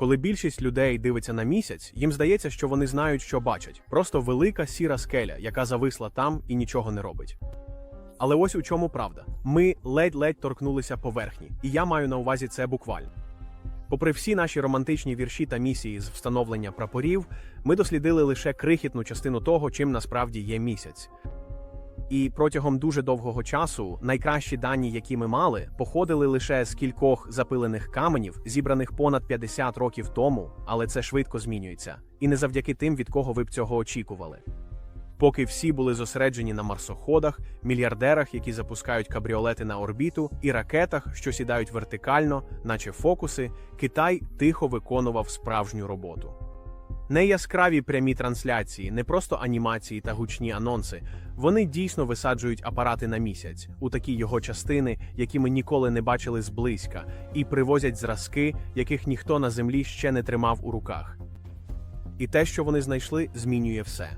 Коли більшість людей дивиться на місяць, їм здається, що вони знають, що бачать. Просто велика сіра скеля, яка зависла там і нічого не робить. Але ось у чому правда: ми ледь-ледь торкнулися поверхні, і я маю на увазі це буквально. Попри всі наші романтичні вірші та місії з встановлення прапорів, ми дослідили лише крихітну частину того, чим насправді є місяць. І протягом дуже довгого часу найкращі дані, які ми мали, походили лише з кількох запилених каменів, зібраних понад 50 років тому, але це швидко змінюється, і не завдяки тим, від кого ви б цього очікували. Поки всі були зосереджені на марсоходах, мільярдерах, які запускають кабріолети на орбіту, і ракетах, що сідають вертикально, наче фокуси, Китай тихо виконував справжню роботу. Не яскраві прямі трансляції, не просто анімації та гучні анонси. Вони дійсно висаджують апарати на місяць у такі його частини, які ми ніколи не бачили зблизька, і привозять зразки, яких ніхто на землі ще не тримав у руках. І те, що вони знайшли, змінює все.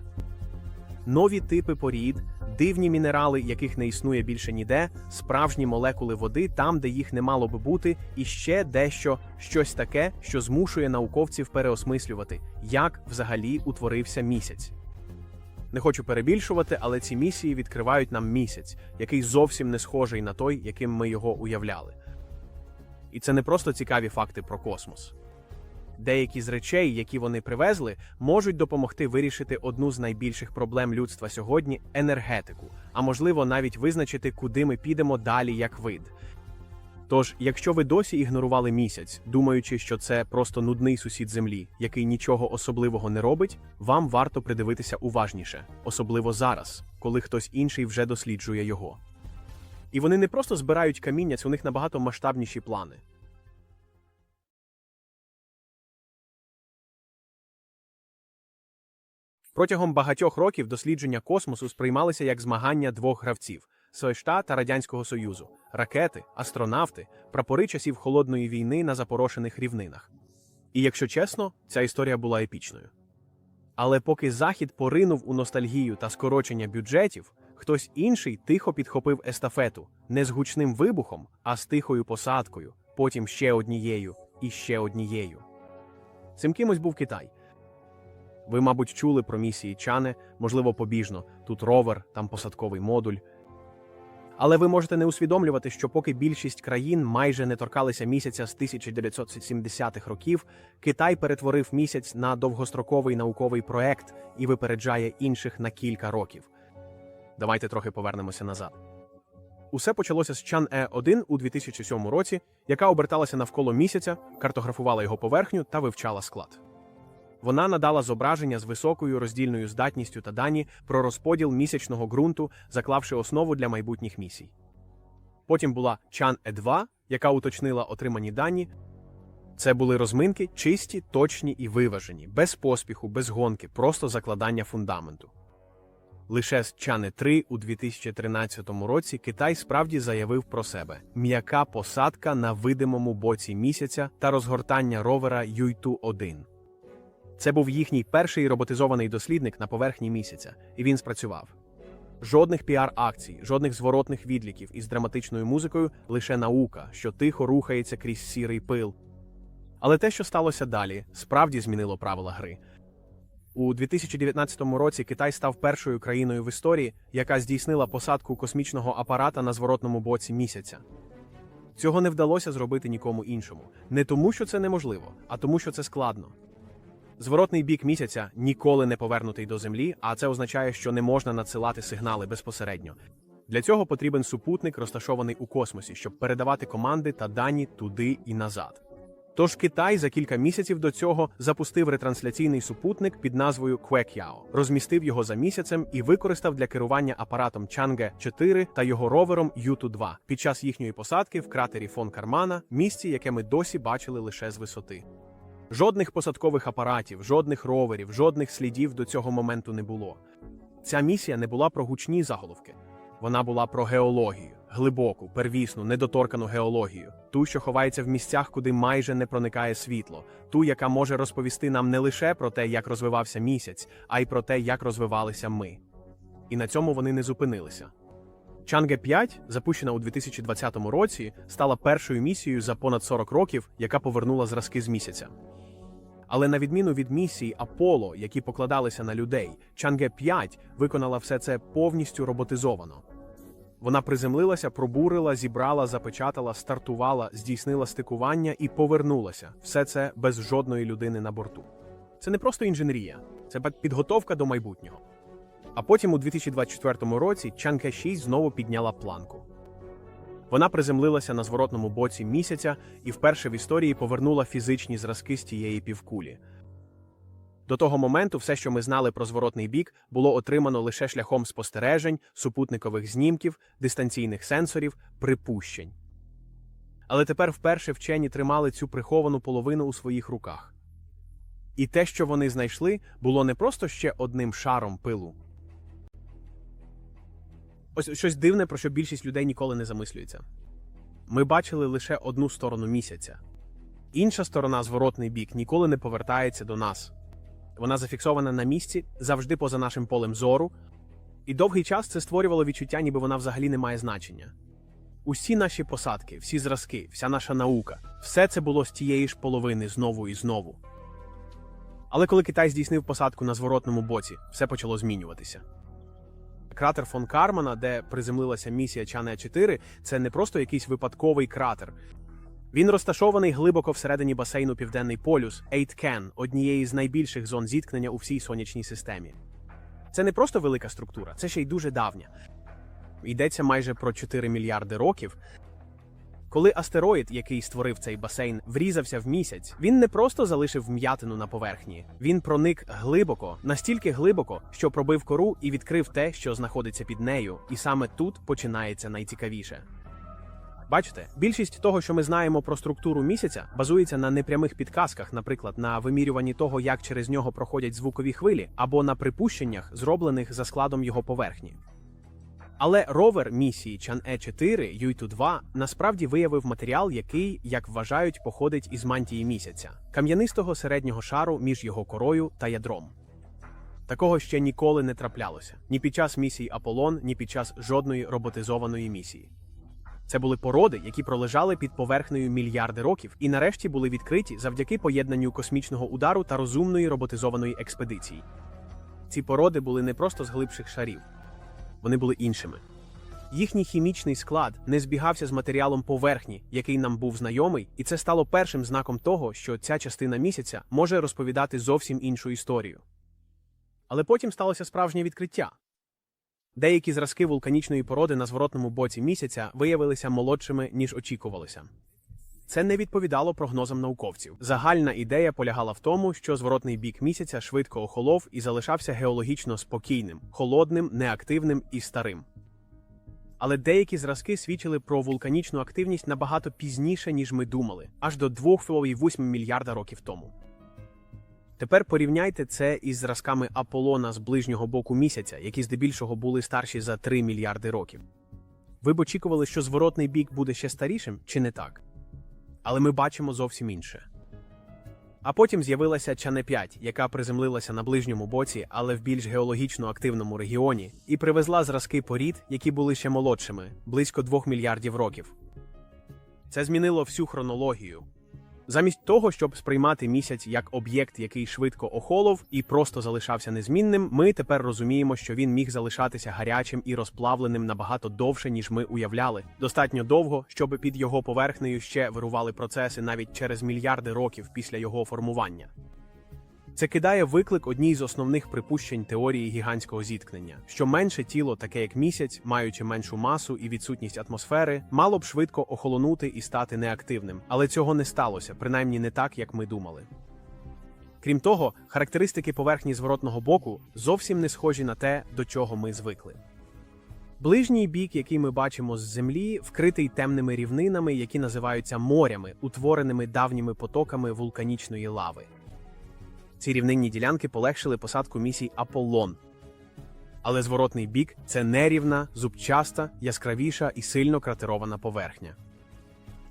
Нові типи порід, дивні мінерали, яких не існує більше ніде, справжні молекули води там, де їх не мало би бути, і ще дещо, щось таке, що змушує науковців переосмислювати, як взагалі утворився місяць. Не хочу перебільшувати, але ці місії відкривають нам місяць, який зовсім не схожий на той, яким ми його уявляли. І це не просто цікаві факти про космос. Деякі з речей, які вони привезли, можуть допомогти вирішити одну з найбільших проблем людства сьогодні енергетику, а можливо навіть визначити, куди ми підемо далі як вид. Тож, якщо ви досі ігнорували місяць, думаючи, що це просто нудний сусід землі, який нічого особливого не робить, вам варто придивитися уважніше, особливо зараз, коли хтось інший вже досліджує його. І вони не просто збирають каміння, це у них набагато масштабніші плани. Протягом багатьох років дослідження космосу сприймалися як змагання двох гравців США та Радянського Союзу, ракети, астронавти, прапори часів холодної війни на запорошених рівнинах. І якщо чесно, ця історія була епічною. Але поки Захід поринув у ностальгію та скорочення бюджетів, хтось інший тихо підхопив естафету не з гучним вибухом, а з тихою посадкою, потім ще однією і ще однією. Цим кимось був Китай. Ви, мабуть, чули про місії Чане, можливо, побіжно. Тут ровер, там посадковий модуль. Але ви можете не усвідомлювати, що поки більшість країн майже не торкалися місяця з 1970-х років, Китай перетворив місяць на довгостроковий науковий проект і випереджає інших на кілька років. Давайте трохи повернемося назад. Усе почалося з Чан Е 1 у 2007 році, яка оберталася навколо місяця, картографувала його поверхню та вивчала склад. Вона надала зображення з високою роздільною здатністю та дані про розподіл місячного ґрунту, заклавши основу для майбутніх місій. Потім була Чан Е 2 яка уточнила отримані дані. Це були розминки чисті, точні і виважені, без поспіху, без гонки, просто закладання фундаменту. Лише з Чани 3 у 2013 році Китай справді заявив про себе м'яка посадка на видимому боці місяця та розгортання ровера Юйту 1 це був їхній перший роботизований дослідник на поверхні місяця, і він спрацював. Жодних піар-акцій, жодних зворотних відліків із драматичною музикою, лише наука, що тихо рухається крізь сірий пил. Але те, що сталося далі, справді змінило правила гри. У 2019 році Китай став першою країною в історії, яка здійснила посадку космічного апарата на зворотному боці місяця. Цього не вдалося зробити нікому іншому. Не тому, що це неможливо, а тому, що це складно. Зворотний бік місяця ніколи не повернутий до землі, а це означає, що не можна надсилати сигнали безпосередньо. Для цього потрібен супутник, розташований у космосі, щоб передавати команди та дані туди і назад. Тож Китай за кілька місяців до цього запустив ретрансляційний супутник під назвою Квекяо, розмістив його за місяцем і використав для керування апаратом Чанге 4 та його ровером Юту 2 під час їхньої посадки в кратері фон Кармана, місці, яке ми досі бачили лише з висоти. Жодних посадкових апаратів, жодних роверів, жодних слідів до цього моменту не було. Ця місія не була про гучні заголовки. Вона була про геологію, глибоку, первісну, недоторкану геологію, ту, що ховається в місцях, куди майже не проникає світло, ту, яка може розповісти нам не лише про те, як розвивався місяць, а й про те, як розвивалися ми. І на цьому вони не зупинилися. Чанге 5, запущена у 2020 році, стала першою місією за понад 40 років, яка повернула зразки з місяця. Але на відміну від місій Аполло, які покладалися на людей, Чанге 5 виконала все це повністю роботизовано. Вона приземлилася, пробурила, зібрала, запечатала, стартувала, здійснила стикування і повернулася. Все це без жодної людини на борту. Це не просто інженерія, це підготовка до майбутнього. А потім у 2024 році Чанге 6 знову підняла планку. Вона приземлилася на зворотному боці місяця і вперше в історії повернула фізичні зразки з тієї півкулі. До того моменту все, що ми знали про зворотний бік, було отримано лише шляхом спостережень, супутникових знімків, дистанційних сенсорів, припущень. Але тепер вперше вчені тримали цю приховану половину у своїх руках. І те, що вони знайшли, було не просто ще одним шаром пилу. Ось щось дивне, про що більшість людей ніколи не замислюється. Ми бачили лише одну сторону місяця. Інша сторона, зворотний бік, ніколи не повертається до нас. Вона зафіксована на місці, завжди поза нашим полем зору, і довгий час це створювало відчуття, ніби вона взагалі не має значення. Усі наші посадки, всі зразки, вся наша наука все це було з тієї ж половини знову і знову. Але коли Китай здійснив посадку на зворотному боці, все почало змінюватися. Кратер фон Кармана, де приземлилася місія Чане 4, це не просто якийсь випадковий кратер. Він розташований глибоко всередині басейну Південний полюс Ейткен, однієї з найбільших зон зіткнення у всій сонячній системі. Це не просто велика структура, це ще й дуже давня. Йдеться майже про 4 мільярди років. Коли астероїд, який створив цей басейн, врізався в місяць, він не просто залишив вм'ятину на поверхні, він проник глибоко, настільки глибоко, що пробив кору і відкрив те, що знаходиться під нею, і саме тут починається найцікавіше. Бачите, більшість того, що ми знаємо про структуру місяця, базується на непрямих підказках, наприклад, на вимірюванні того, як через нього проходять звукові хвилі, або на припущеннях, зроблених за складом його поверхні. Але ровер місії Чан-Е 4 Юйту 2 насправді виявив матеріал, який, як вважають, походить із мантії місяця, кам'янистого середнього шару між його корою та ядром. Такого ще ніколи не траплялося ні під час місії Аполлон, ні під час жодної роботизованої місії. Це були породи, які пролежали під поверхнею мільярди років, і нарешті були відкриті завдяки поєднанню космічного удару та розумної роботизованої експедиції. Ці породи були не просто з глибших шарів, вони були іншими. Їхній хімічний склад не збігався з матеріалом поверхні, який нам був знайомий, і це стало першим знаком того, що ця частина місяця може розповідати зовсім іншу історію. Але потім сталося справжнє відкриття. Деякі зразки вулканічної породи на зворотному боці місяця виявилися молодшими, ніж очікувалося. Це не відповідало прогнозам науковців. Загальна ідея полягала в тому, що зворотний бік місяця швидко охолов і залишався геологічно спокійним, холодним, неактивним і старим. Але деякі зразки свідчили про вулканічну активність набагато пізніше, ніж ми думали, аж до 2,8 мільярда років тому. Тепер порівняйте це із зразками Аполлона з ближнього боку місяця, які здебільшого були старші за 3 мільярди років. Ви б очікували, що зворотний бік буде ще старішим, чи не так? Але ми бачимо зовсім інше. А потім з'явилася Чане 5, яка приземлилася на ближньому боці, але в більш геологічно активному регіоні, і привезла зразки порід, які були ще молодшими близько 2 мільярдів років. Це змінило всю хронологію. Замість того, щоб сприймати місяць як об'єкт, який швидко охолов і просто залишався незмінним, ми тепер розуміємо, що він міг залишатися гарячим і розплавленим набагато довше, ніж ми уявляли. Достатньо довго, щоб під його поверхнею ще вирували процеси навіть через мільярди років після його формування. Це кидає виклик одній з основних припущень теорії гігантського зіткнення, що менше тіло, таке як місяць, маючи меншу масу і відсутність атмосфери, мало б швидко охолонути і стати неактивним, але цього не сталося, принаймні не так, як ми думали. Крім того, характеристики поверхні зворотного боку зовсім не схожі на те, до чого ми звикли. Ближній бік, який ми бачимо з землі, вкритий темними рівнинами, які називаються морями, утвореними давніми потоками вулканічної лави. Ці рівнинні ділянки полегшили посадку місій Аполлон. Але зворотний бік це нерівна, зубчаста, яскравіша і сильно кратерована поверхня.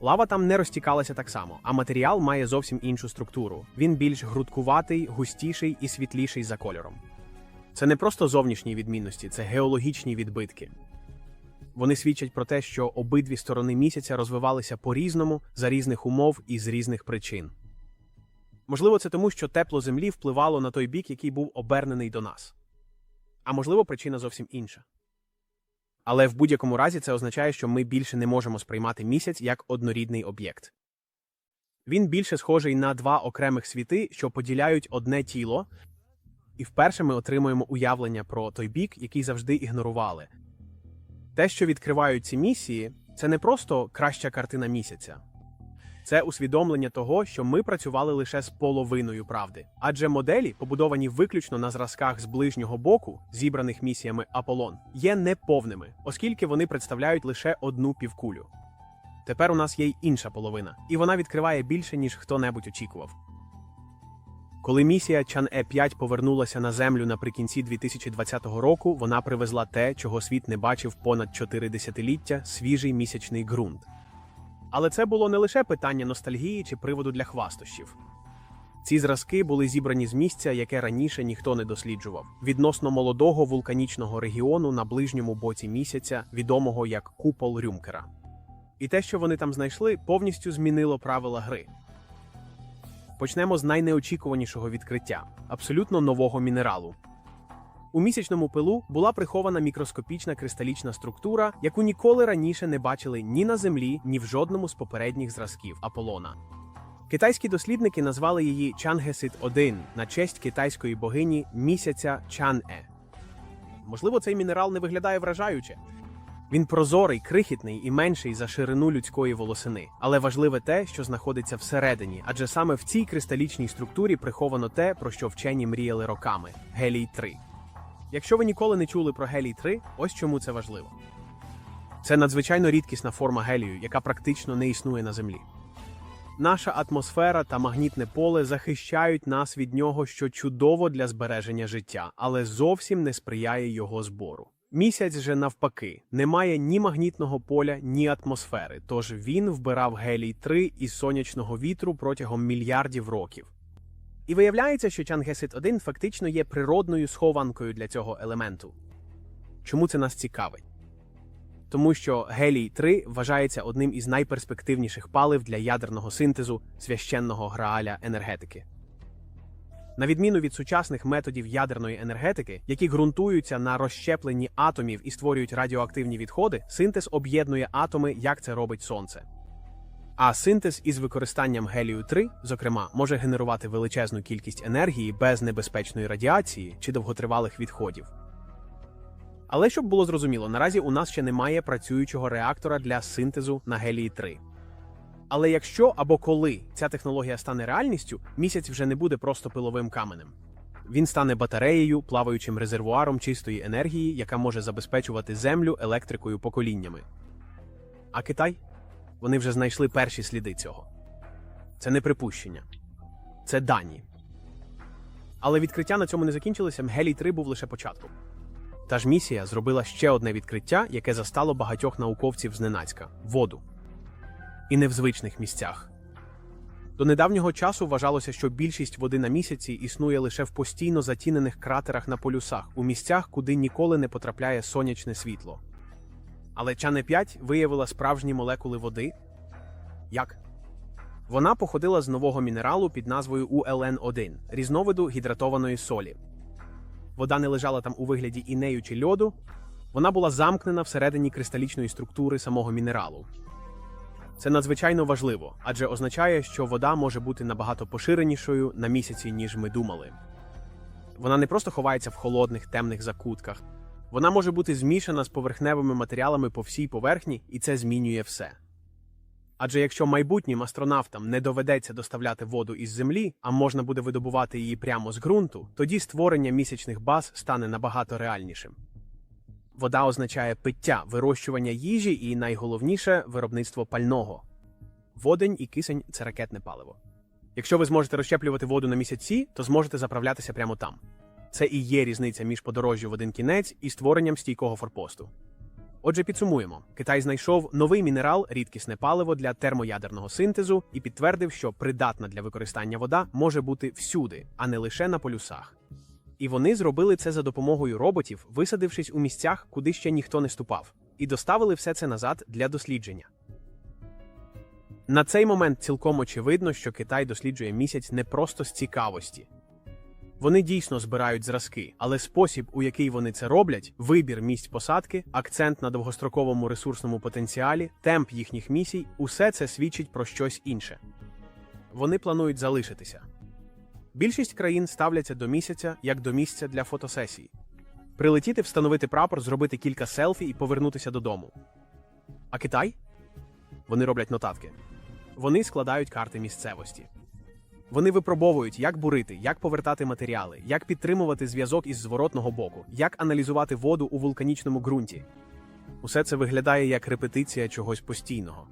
Лава там не розтікалася так само, а матеріал має зовсім іншу структуру. Він більш грудкуватий, густіший і світліший за кольором. Це не просто зовнішні відмінності, це геологічні відбитки. Вони свідчать про те, що обидві сторони місяця розвивалися по різному за різних умов і з різних причин. Можливо, це тому, що тепло землі впливало на той бік, який був обернений до нас. А можливо, причина зовсім інша. Але в будь-якому разі це означає, що ми більше не можемо сприймати місяць як однорідний об'єкт. Він більше схожий на два окремих світи, що поділяють одне тіло, і вперше ми отримуємо уявлення про той бік, який завжди ігнорували. Те, що відкривають ці місії, це не просто краща картина місяця. Це усвідомлення того, що ми працювали лише з половиною правди, адже моделі, побудовані виключно на зразках з ближнього боку, зібраних місіями Аполлон, є неповними, оскільки вони представляють лише одну півкулю. Тепер у нас є й інша половина, і вона відкриває більше, ніж хто-небудь очікував. Коли місія Чан-Е 5 повернулася на землю наприкінці 2020 року, вона привезла те, чого світ не бачив понад чотири десятиліття свіжий місячний ґрунт. Але це було не лише питання ностальгії чи приводу для хвастощів. Ці зразки були зібрані з місця, яке раніше ніхто не досліджував, відносно молодого вулканічного регіону на ближньому боці місяця, відомого як купол Рюмкера. І те, що вони там знайшли, повністю змінило правила гри. Почнемо з найнеочікуванішого відкриття абсолютно нового мінералу. У місячному пилу була прихована мікроскопічна кристалічна структура, яку ніколи раніше не бачили ні на Землі, ні в жодному з попередніх зразків Аполлона. Китайські дослідники назвали її Чангесит 1 на честь китайської богині місяця Чан-Е. Можливо, цей мінерал не виглядає вражаюче. Він прозорий, крихітний і менший за ширину людської волосини, але важливе те, що знаходиться всередині, адже саме в цій кристалічній структурі приховано те, про що вчені мріяли роками гелій 3 Якщо ви ніколи не чули про гелій 3 ось чому це важливо. Це надзвичайно рідкісна форма гелію, яка практично не існує на Землі. Наша атмосфера та магнітне поле захищають нас від нього, що чудово для збереження життя, але зовсім не сприяє його збору. Місяць же навпаки не має ні магнітного поля, ні атмосфери, тож він вбирав гелій 3 із сонячного вітру протягом мільярдів років. І виявляється, що Чангесит 1 фактично є природною схованкою для цього елементу. Чому це нас цікавить? Тому що гелій 3 вважається одним із найперспективніших палив для ядерного синтезу священного грааля енергетики. На відміну від сучасних методів ядерної енергетики, які ґрунтуються на розщепленні атомів і створюють радіоактивні відходи, синтез об'єднує атоми, як це робить сонце. А синтез із використанням гелію 3, зокрема, може генерувати величезну кількість енергії без небезпечної радіації чи довготривалих відходів. Але щоб було зрозуміло, наразі у нас ще немає працюючого реактора для синтезу на гелії 3. Але якщо або коли ця технологія стане реальністю, місяць вже не буде просто пиловим каменем. Він стане батареєю, плаваючим резервуаром чистої енергії, яка може забезпечувати землю електрикою поколіннями. А Китай? Вони вже знайшли перші сліди цього. Це не припущення, це дані. Але відкриття на цьому не закінчилося. Гелій 3 був лише початком. Та ж місія зробила ще одне відкриття, яке застало багатьох науковців зненацька воду. І не в звичних місцях. До недавнього часу вважалося, що більшість води на місяці існує лише в постійно затінених кратерах на полюсах, у місцях, куди ніколи не потрапляє сонячне світло. Але Чане 5 виявила справжні молекули води. Як? Вона походила з нового мінералу під назвою УЛН1 різновиду гідратованої солі. Вода не лежала там у вигляді інею чи льоду, вона була замкнена всередині кристалічної структури самого мінералу. Це надзвичайно важливо, адже означає, що вода може бути набагато поширенішою на місяці, ніж ми думали. Вона не просто ховається в холодних темних закутках. Вона може бути змішана з поверхневими матеріалами по всій поверхні, і це змінює все. Адже якщо майбутнім астронавтам не доведеться доставляти воду із землі, а можна буде видобувати її прямо з ґрунту, тоді створення місячних баз стане набагато реальнішим. Вода означає пиття, вирощування їжі і найголовніше виробництво пального. Водень і кисень це ракетне паливо. Якщо ви зможете розщеплювати воду на місяці, то зможете заправлятися прямо там. Це і є різниця між подорожжю в один кінець і створенням стійкого форпосту. Отже, підсумуємо: Китай знайшов новий мінерал, рідкісне паливо для термоядерного синтезу і підтвердив, що придатна для використання вода може бути всюди, а не лише на полюсах. І вони зробили це за допомогою роботів, висадившись у місцях, куди ще ніхто не ступав, і доставили все це назад для дослідження. На цей момент цілком очевидно, що Китай досліджує місяць не просто з цікавості. Вони дійсно збирають зразки, але спосіб, у який вони це роблять, вибір місць посадки, акцент на довгостроковому ресурсному потенціалі, темп їхніх місій усе це свідчить про щось інше. Вони планують залишитися. Більшість країн ставляться до місяця як до місця для фотосесій. Прилетіти, встановити прапор, зробити кілька селфі і повернутися додому. А Китай? Вони роблять нотатки. Вони складають карти місцевості. Вони випробовують, як бурити, як повертати матеріали, як підтримувати зв'язок із зворотного боку, як аналізувати воду у вулканічному ґрунті. Усе це виглядає як репетиція чогось постійного.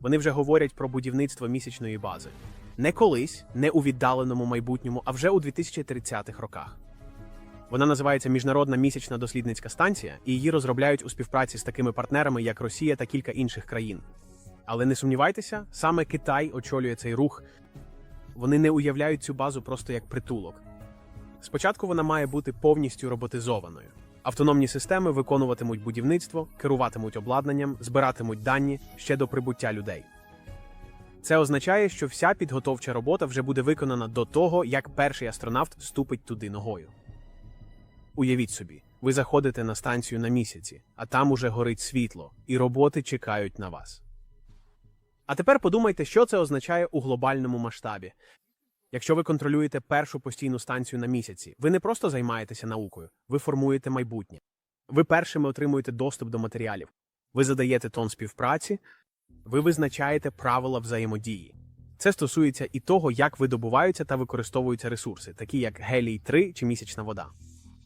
Вони вже говорять про будівництво місячної бази. Не колись, не у віддаленому майбутньому, а вже у 2030-х роках. Вона називається Міжнародна місячна дослідницька станція, і її розробляють у співпраці з такими партнерами, як Росія та кілька інших країн. Але не сумнівайтеся, саме Китай очолює цей рух. Вони не уявляють цю базу просто як притулок. Спочатку вона має бути повністю роботизованою. Автономні системи виконуватимуть будівництво, керуватимуть обладнанням, збиратимуть дані ще до прибуття людей. Це означає, що вся підготовча робота вже буде виконана до того, як перший астронавт ступить туди ногою. Уявіть собі, ви заходите на станцію на місяці, а там уже горить світло, і роботи чекають на вас. А тепер подумайте, що це означає у глобальному масштабі. Якщо ви контролюєте першу постійну станцію на місяці, ви не просто займаєтеся наукою, ви формуєте майбутнє. Ви першими отримуєте доступ до матеріалів, ви задаєте тон співпраці, ви визначаєте правила взаємодії. Це стосується і того, як видобуваються та використовуються ресурси, такі як гелій 3 чи місячна вода.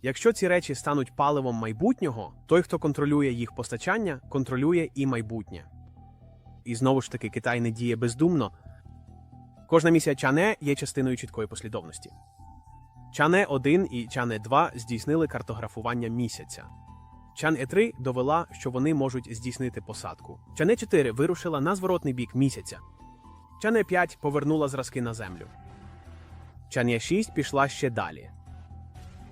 Якщо ці речі стануть паливом майбутнього, той, хто контролює їх постачання, контролює і майбутнє. І знову ж таки, Китай не діє бездумно. Кожна місія Чане є частиною чіткої послідовності. Чане 1 і Чане 2 здійснили картографування місяця. Чане 3 довела, що вони можуть здійснити посадку. Чане 4 вирушила на зворотний бік місяця. Чане 5 повернула зразки на землю. Чане 6 пішла ще далі.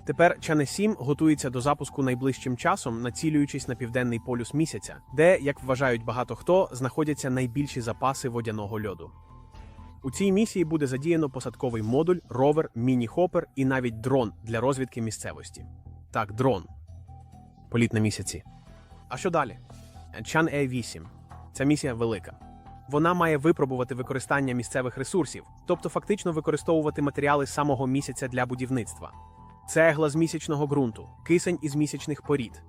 Тепер Чане 7 готується до запуску найближчим часом, націлюючись на південний полюс місяця, де, як вважають багато хто, знаходяться найбільші запаси водяного льоду. У цій місії буде задіяно посадковий модуль, ровер, міні-хопер і навіть дрон для розвідки місцевості. Так, дрон. Політ на місяці. А що далі? Чан е 8 Ця місія велика. Вона має випробувати використання місцевих ресурсів, тобто фактично використовувати матеріали самого місяця для будівництва. Цегла з місячного ґрунту, кисень із місячних порід.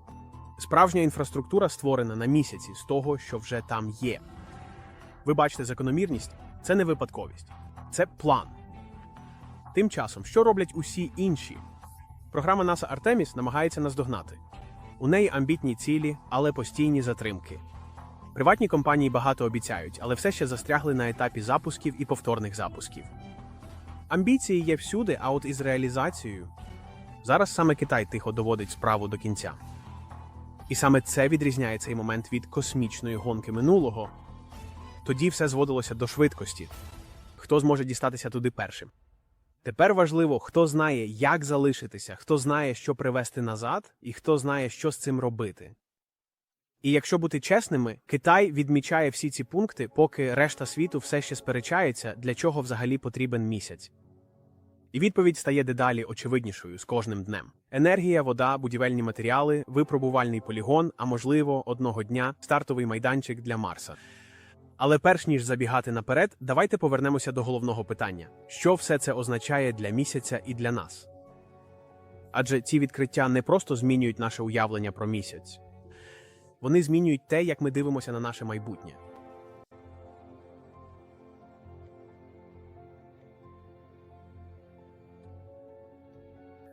Справжня інфраструктура створена на місяці з того, що вже там є. Ви бачите закономірність це не випадковість, це план. Тим часом, що роблять усі інші? Програма NASA Артеміс намагається наздогнати. У неї амбітні цілі, але постійні затримки. Приватні компанії багато обіцяють, але все ще застрягли на етапі запусків і повторних запусків. Амбіції є всюди, а от із реалізацією. Зараз саме Китай тихо доводить справу до кінця. І саме це відрізняє цей момент від космічної гонки минулого. Тоді все зводилося до швидкості. Хто зможе дістатися туди першим? Тепер важливо, хто знає, як залишитися, хто знає, що привезти назад, і хто знає, що з цим робити. І якщо бути чесними, Китай відмічає всі ці пункти, поки решта світу все ще сперечається, для чого взагалі потрібен місяць. І відповідь стає дедалі очевиднішою з кожним днем: енергія, вода, будівельні матеріали, випробувальний полігон, а можливо, одного дня стартовий майданчик для Марса. Але перш ніж забігати наперед, давайте повернемося до головного питання: що все це означає для місяця і для нас? Адже ці відкриття не просто змінюють наше уявлення про місяць, вони змінюють те, як ми дивимося на наше майбутнє.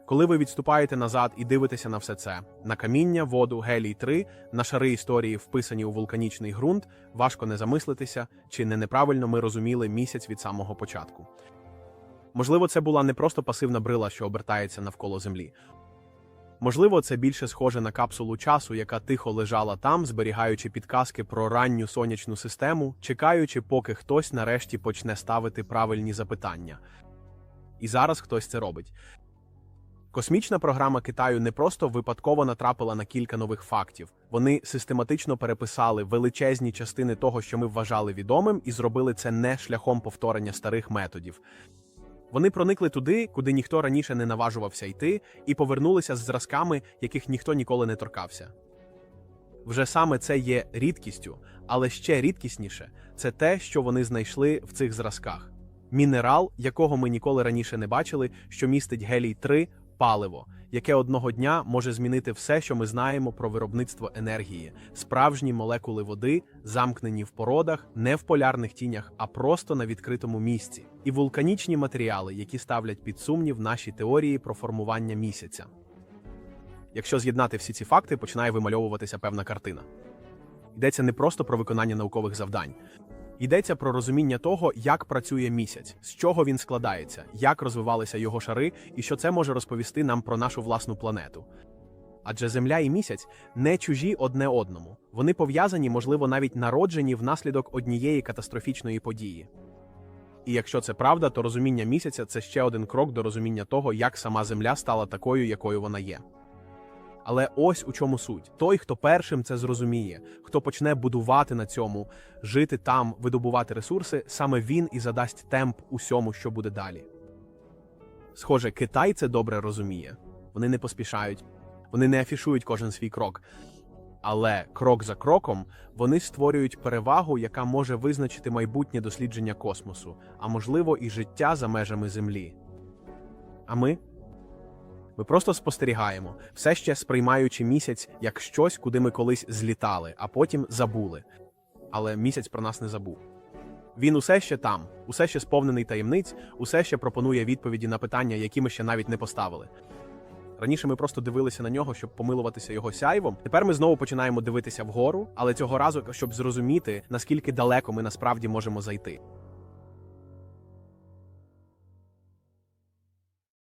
Коли ви відступаєте назад і дивитеся на все це, на каміння, воду, гелій 3 на шари історії, вписані у вулканічний ґрунт, важко не замислитися, чи не неправильно ми розуміли місяць від самого початку. Можливо, це була не просто пасивна брила, що обертається навколо землі. Можливо, це більше схоже на капсулу часу, яка тихо лежала там, зберігаючи підказки про ранню сонячну систему, чекаючи, поки хтось нарешті почне ставити правильні запитання. І зараз хтось це робить. Космічна програма Китаю не просто випадково натрапила на кілька нових фактів. Вони систематично переписали величезні частини того, що ми вважали відомим, і зробили це не шляхом повторення старих методів. Вони проникли туди, куди ніхто раніше не наважувався йти, і повернулися з зразками, яких ніхто ніколи не торкався. Вже саме це є рідкістю, але ще рідкісніше це те, що вони знайшли в цих зразках. Мінерал, якого ми ніколи раніше не бачили, що містить гелій 3 паливо, яке одного дня може змінити все, що ми знаємо про виробництво енергії, справжні молекули води, замкнені в породах, не в полярних тінях, а просто на відкритому місці, і вулканічні матеріали, які ставлять під сумнів наші теорії про формування місяця. Якщо з'єднати всі ці факти, починає вимальовуватися певна картина. Йдеться не просто про виконання наукових завдань. Йдеться про розуміння того, як працює місяць, з чого він складається, як розвивалися його шари, і що це може розповісти нам про нашу власну планету. Адже Земля і місяць не чужі одне одному. Вони пов'язані, можливо, навіть народжені внаслідок однієї катастрофічної події. І якщо це правда, то розуміння місяця це ще один крок до розуміння того, як сама Земля стала такою, якою вона є. Але ось у чому суть: той, хто першим це зрозуміє, хто почне будувати на цьому, жити там, видобувати ресурси, саме він і задасть темп усьому, що буде далі. Схоже, Китай це добре розуміє. Вони не поспішають, вони не афішують кожен свій крок. Але крок за кроком вони створюють перевагу, яка може визначити майбутнє дослідження космосу, а можливо, і життя за межами Землі. А ми? Ми просто спостерігаємо, все ще сприймаючи місяць як щось, куди ми колись злітали, а потім забули. Але місяць про нас не забув. Він усе ще там, усе ще сповнений таємниць, усе ще пропонує відповіді на питання, які ми ще навіть не поставили. Раніше ми просто дивилися на нього, щоб помилуватися його сяйвом. Тепер ми знову починаємо дивитися вгору, але цього разу, щоб зрозуміти, наскільки далеко ми насправді можемо зайти.